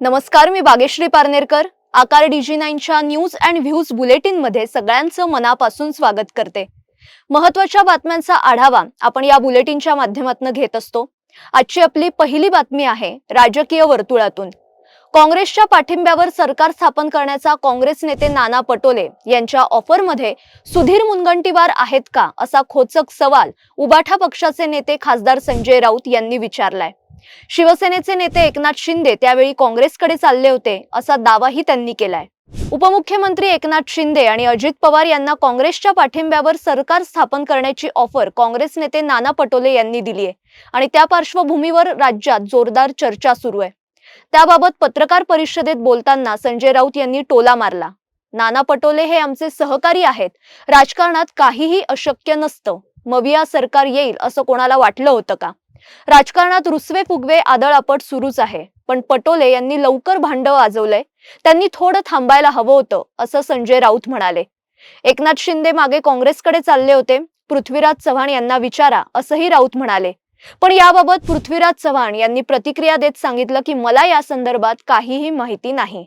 नमस्कार मी बागेश्री पारनेरकर. आकार डीजी नाईनच्या news and views बुलेटिनमध्ये सगळ्यांचं मनापासून स्वागत करते. महत्त्वाच्या बातम्यांचा आढावा आपण या बुलेटिनच्या माध्यमातून घेत असतो. आजची आपली पहिली बातमी आहे राजकीय वर्तुळातून. काँग्रेसच्या पाठिंब्यावर सरकार स्थापन करण्याचा काँग्रेस नेते नाना पटोले यांच्या ऑफरमध्ये सुधीर मुनगंटीवार आहेत का असा खोचक सवाल उबाठा पक्षाचे नेते खासदार संजय राऊत यांनी विचारलाय. शिवसेनेचे नेते एकनाथ शिंदे त्यावेळी काँग्रेसकडे चालले होते असा दावाही त्यांनी केलाय. उपमुख्यमंत्री एकनाथ शिंदे आणि अजित पवार यांना काँग्रेसच्या पाठिंब्यावर सरकार स्थापन करण्याची ऑफर काँग्रेस नेते नाना पटोले यांनी दिली आहे आणि त्या पार्श्वभूमीवर राज्यात जोरदार चर्चा सुरू आहे. त्याबाबत पत्रकार परिषदेत बोलताना संजय राऊत यांनी टोला मारला. नाना पटोले हे आमचे सहकारी आहेत राजकारणात काहीही अशक्य नसतं मविया सरकार येईल असं कोणाला वाटलं होतं का? राजकारणात रुसवे फुगवे आदळआपट सुरूच आहे. पण पटोले यांनी लवकर भांड वाजवलंय त्यांनी थोडं थांबायला हवं होतं असं संजय राऊत म्हणाले. एकनाथ शिंदे मागे काँग्रेसकडे चालले होते. पृथ्वीराज चव्हाण यांना विचारा असंही राऊत म्हणाले. पण याबाबत पृथ्वीराज चव्हाण यांनी प्रतिक्रिया देत सांगितलं की मला या संदर्भात काहीही माहिती नाही.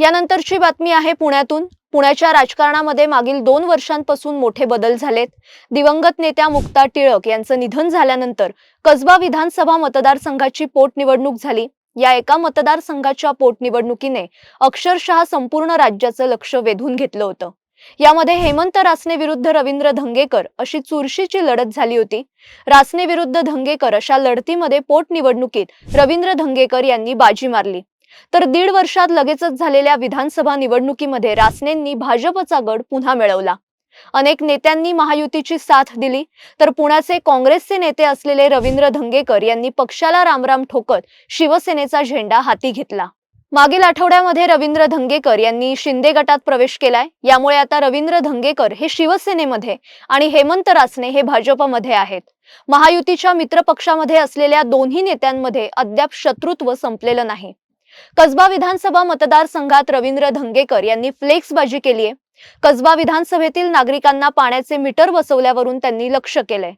यानंतरची बातमी आहे पुण्यातून. पुण्याच्या राजकारणामध्ये मागील दोन वर्षांपासून मोठे बदल झालेत. दिवंगत नेत्या मुक्ता टिळक यांचं निधन झाल्यानंतर कसबा विधानसभा मतदारसंघाची पोटनिवडणूक झाली. या एका मतदारसंघाच्या पोटनिवडणुकीने अक्षरशः संपूर्ण राज्याचं लक्ष वेधून घेतलं होतं. यामध्ये हेमंत रासने विरुद्ध रवींद्र धंगेकर अशी चुरशीची लढत झाली होती. रासने विरुद्ध धंगेकर अशा लढतीमध्ये पोटनिवडणुकीत रवींद्र धंगेकर यांनी बाजी मारली. तर दीड वर्षात लगेचच झालेल्या विधानसभा निवडणुकीमध्ये रासनेंनी भाजपचा गड पुन्हा मिळवला. अनेक नेत्यांनी महायुतीची साथ दिली. तर पुण्याचे काँग्रेसचे नेते असलेले रवींद्र धंगेकर यांनी पक्षाला रामराम ठोकत शिवसेनेचा झेंडा हाती घेतला. मागील आठवड्यामध्ये रवींद्र धंगेकर यांनी शिंदे गटात प्रवेश केलाय. यामुळे आता रवींद्र धंगेकर हे शिवसेनेमध्ये आणि हेमंत रासने हे भाजपमध्ये आहेत. महायुतीच्या मित्रपक्षामध्ये असलेल्या दोन्ही नेत्यांमध्ये अद्याप शत्रुत्व संपलेलं नाही. कसबा विधानसभा मतदारसंघात रवींद्र धंगेकर यांनी फ्लेक्सबाजी केली आहे. कसबा विधानसभेतील नागरिकांना पाण्याचे मीटर बसवल्यावरून त्यांनी लक्ष केलंय.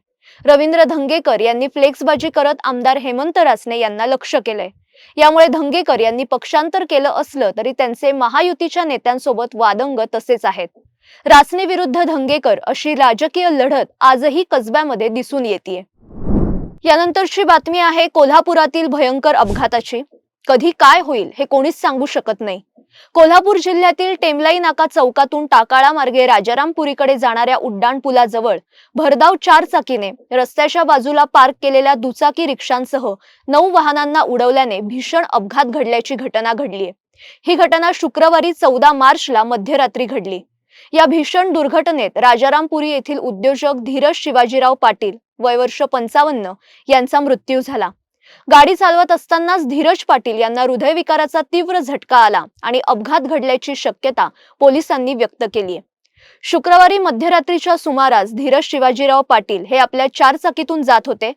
रवींद्र धंगेकर यांनी फ्लेक्सबाजी करत आमदार हेमंत रासने यांना लक्ष केलंय. यामुळे धंगेकर यांनी पक्षांतर केलं असलं तरी त्यांचे महायुतीच्या नेत्यांसोबत वादंग तसेच आहेत. रासने विरुद्ध धंगेकर अशी राजकीय लढत आजही कसब्यामध्ये दिसून येते यानंतरची बातमी आहे कोल्हापुरातील भयंकर अपघाताची. कधी काय होईल हे कोणीच सांगू शकत नाही. कोल्हापूर जिल्ह्यातील टेमलाई नाका चौकातून टाकाळा मार्गे राजारामपुरीकडे जाणाऱ्या उड्डाण पुलाजवळ भरधाव चार चाकीने रस्त्याच्या बाजूला पार्क केलेल्या दुचाकी रिक्षांसह नऊ वाहनांना उडवल्याने भीषण अपघात घडल्याची घटना घडलीय ही घटना शुक्रवारी चौदा मार्चला मध्यरात्री घडली. या भीषण दुर्घटनेत राजारामपुरी येथील उद्योजक धीरज शिवाजीराव पाटील वय वर्ष पंचावन्न यांचा मृत्यू झाला. गाडी चालवत असतानाच धीरज पाटील यांना हृदयविकाराचा तीव्र झटका आला आणि अपघात घडल्याची शक्यता पोलिसांनी व्यक्त केली आहे. शुक्रवारी मध्यरात्रीच्या सुमारास धीरज शिवाजीराव पाटील हे आपल्या चारचाकीतून जात होते.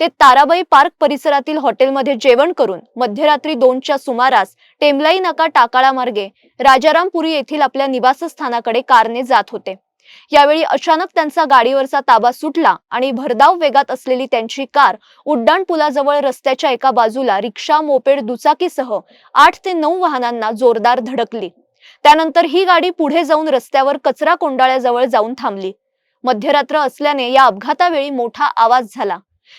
ते ताराबाई पार्क परिसरातील हॉटेलमध्ये जेवण करून मध्यरात्री दोनच्या सुमारास टेमलाई नाका टाकाळा मार्गे राजारामपुरी येथील आपल्या निवासस्थानाकडे कारने जात होते. यावेळी अचानक त्यांचा गाडीवरचा ताबा सुटला आणि भरधाव वेगात असलेली त्यांची कार उड्डाणपुलाजवळ रस्त्याच्या एका बाजूला रिक्षा मोपेड दुचाकीसह आठ ते नऊ वाहनांना जोरदार धडकली. त्यानंतर ही गाडी पुढे जाऊन रस्त्यावर कचरा कोंडाळ्याजवळ जाऊन थांबली. मध्यरात्र असल्याने या अपघातावेळी मोठा आवाज झाला.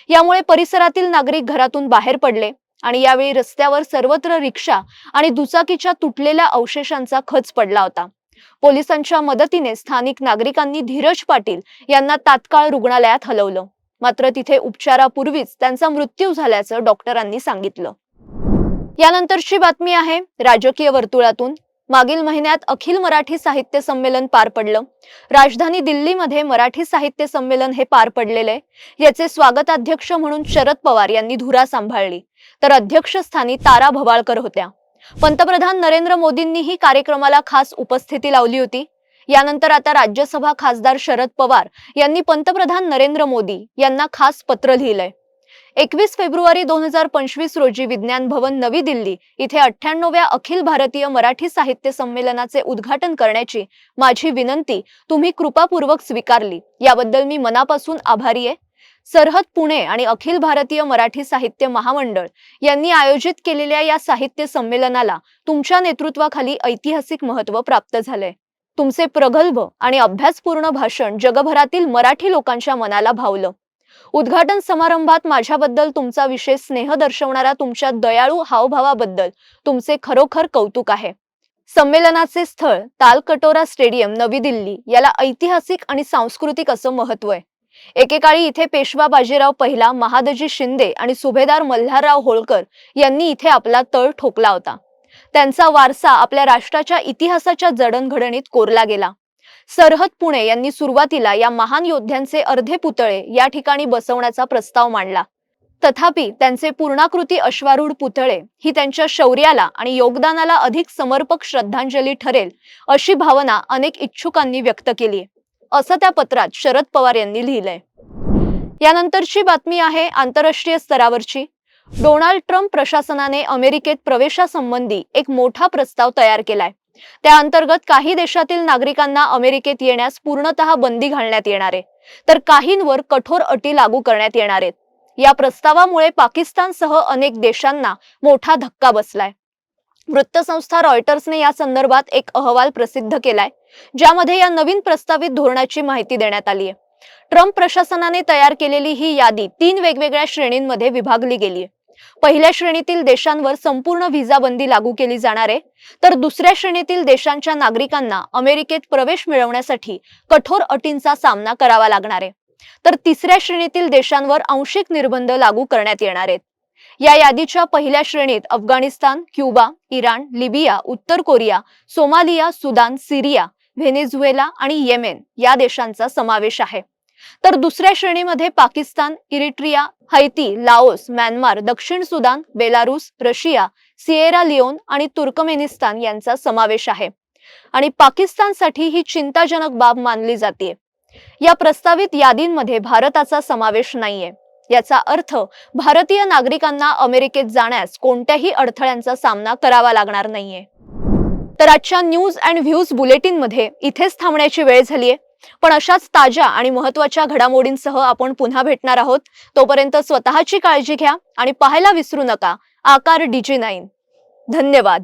यामुळे परिसरातील नागरिक घरातून बाहेर पडले आणि यावेळी रस्त्यावर सर्वत्र रिक्षा आणि दुचाकीच्या तुटलेल्या अवशेषांचा खच पडला होता. पोलिसांच्या मदतीने स्थानिक नागरिकांनी धीरज पाटील यांना तात्काळ रुग्णालयात हलवलं. मात्र तिथे उपचारापूर्वीच त्यांचा मृत्यू झाल्याचं डॉक्टरांनी सांगितलं. यानंतरची बातमी आहे राजकीय वर्तुळातून. मागील महिन्यात अखिल मराठी साहित्य संमेलन पार पडलं. राजधानी दिल्लीमध्ये मराठी साहित्य संमेलन हे पार पडलेले. याचे स्वागताध्यक्ष म्हणून शरद पवार यांनी धुरा सांभाळली. तर अध्यक्षस्थानी तारा भवाळकर होत्या. पंतप्रधान नरेंद्र मोदींनीही कार्यक्रमाला खास उपस्थिती लावली होती. यानंतर आता राज्यसभा खासदार शरद पवार यांनी पंतप्रधान नरेंद्र मोदी यांना खास पत्र लिहिलंय. एकवीस फेब्रुवारी दोन हजार पंचवीस रोजी विज्ञान भवन नवी दिल्ली इथे अठ्ठ्याण्णव्या अखिल भारतीय मराठी साहित्य संमेलनाचे उद्घाटन करण्याची माझी विनंती तुम्ही कृपापूर्वक स्वीकारली. याबद्दल मी मनापासून आभारी आहे. सरहद पुणे आणि अखिल भारतीय मराठी साहित्य महामंडळ यांनी आयोजित केलेल्या या साहित्य संमेलनाला तुमच्या नेतृत्वाखाली ऐतिहासिक महत्त्व प्राप्त झालंय. तुमचे प्रगल्भ आणि अभ्यासपूर्ण भाषण जगभरातील मराठी लोकांच्या मनाला भावलं. उद्घाटन समारंभात माझ्याबद्दल तुमचा विशेष स्नेह दर्शवणारा तुमच्या दयाळू हावभावाबद्दल तुमचे खरोखर कौतुक आहे. संमेलनाचे स्थळ तालकटोरा स्टेडियम नवी दिल्ली याला ऐतिहासिक आणि सांस्कृतिक असं महत्त्व आहे. एकेकाळी इथे पेशवा बाजीराव पहिला महादजी शिंदे आणि सुभेदार मल्हारराव होळकर यांनी इथे आपला तळ ठोकला होता. त्यांचा वारसा आपल्या राष्ट्राच्या इतिहासाच्या जडणघडणीत कोरला गेला. सरहद पुणे यांनी सुरुवातीला या महान योद्ध्यांचे अर्धे पुतळे या ठिकाणी बसवण्याचा प्रस्ताव मांडला. तथापि त्यांचे पूर्णाकृती अश्वारूढ पुतळे ही त्यांच्या शौर्याला आणि योगदानाला अधिक समर्पक श्रद्धांजली ठरेल अशी भावना अनेक इच्छुकांनी व्यक्त केली असं त्या पत्रात शरद पवार यांनी लिहिलंय. यानंतरची बातमी आहे आंतरराष्ट्रीय स्तरावरची. डोनाल्ड ट्रम्प प्रशासनाने अमेरिकेत प्रवेशासंबंधी एक मोठा प्रस्ताव तयार केलाय. त्या अंतर्गत काही देशातील नागरिकांना अमेरिकेत येण्यास पूर्णतः बंदी घालण्यात येणार. आहे तर काहींवर कठोर अटी लागू करण्यात येणार आहेत या प्रस्तावामुळे पाकिस्तानसह अनेक देशांना मोठा धक्का बसलाय. वृत्तसंस्था रॉयटर्सने या संदर्भात एक अहवाल प्रसिद्ध केलाय. ज्यामध्ये या नवीन प्रस्तावित धोरणाची माहिती देण्यात आली आहे. ट्रम्प प्रशासनाने तयार केलेली ही यादी तीन वेगवेगळ्या श्रेणींमध्ये विभागली गेली आहे. पहिल्या श्रेणीतील देशांवर संपूर्ण व्हिसा बंदी लागू केली जाणार आहे तर दुसऱ्या श्रेणीतील देशांच्या नागरिकांना अमेरिकेत प्रवेश मिळवण्यासाठी कठोर अटींचा सामना करावा लागणार आहे. तर तिसऱ्या श्रेणीतील देशांवर आंशिक निर्बंध लागू करण्यात येणार आहेत. या यादीच्या पहिल्या श्रेणीत अफगाणिस्तान क्युबा इराण लिबिया उत्तर Korea Somalia Sudan Syria Venezuela आणि येमेन या देशांचा समावेश आहे. तर दुसऱ्या श्रेणीमध्ये Pakistan Eritrea Haiti Laos Myanmar दक्षिण Sudan Belarus Russia Sierra Leone आणि तुर्कमेनिस्तान यांचा समावेश आहे. आणि पाकिस्तानसाठी ही चिंताजनक बाब मानली जाते या प्रस्तावित यादींमध्ये भारताचा समावेश नाहीये. याचा अर्थ भारतीय नागरिकांना अमेरिकेत जाण्यास कोणत्याही अडथळ्यांचा सामना करावा लागणार नाहीये. तर आजच्या न्यूज अँड व्ह्यूज बुलेटिनमध्ये इथेच थांबण्याची वेळ झालीय. पण अशाच ताज्या आणि महत्त्वाच्या घडामोडींसह आपण पुन्हा भेटणार आहोत. तोपर्यंत स्वतःची काळजी घ्या आणि पाहायला विसरू नका. आकार डीजी नाईन. धन्यवाद.